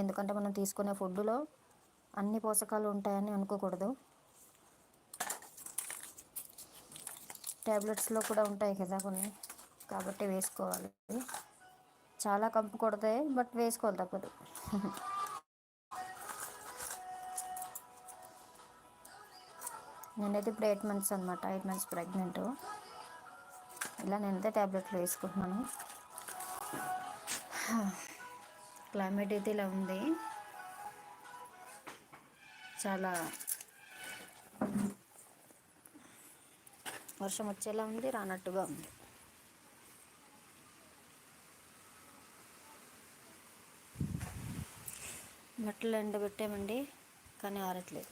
ఎందుకంటే మనం తీసుకునే ఫుడ్లో అన్ని పోషకాలు ఉంటాయని అనుకోకూడదు. ట్యాబ్లెట్స్లో కూడా ఉంటాయి కదా కొన్ని. కాబట్టి వేసుకోవాలి. చాలా కంపు కొడతాయి బట్ వేసుకోవాలి తప్పదు. నేనైతే ఇప్పుడు ఎయిట్ మంత్స్ అనమాట ఎయిట్ మంత్స్ ప్రెగ్నెంట్. ఇలా నేనైతే ట్యాబ్లెట్లు వేసుకుంటున్నాను. క్లైమేట్ అయితే ఇలా ఉంది. చాలా వర్షం వచ్చేలా ఉంది రానట్టుగా ఉంది. బట్టలు ఎండబెట్టామండి కానీ ఆరట్లేదు.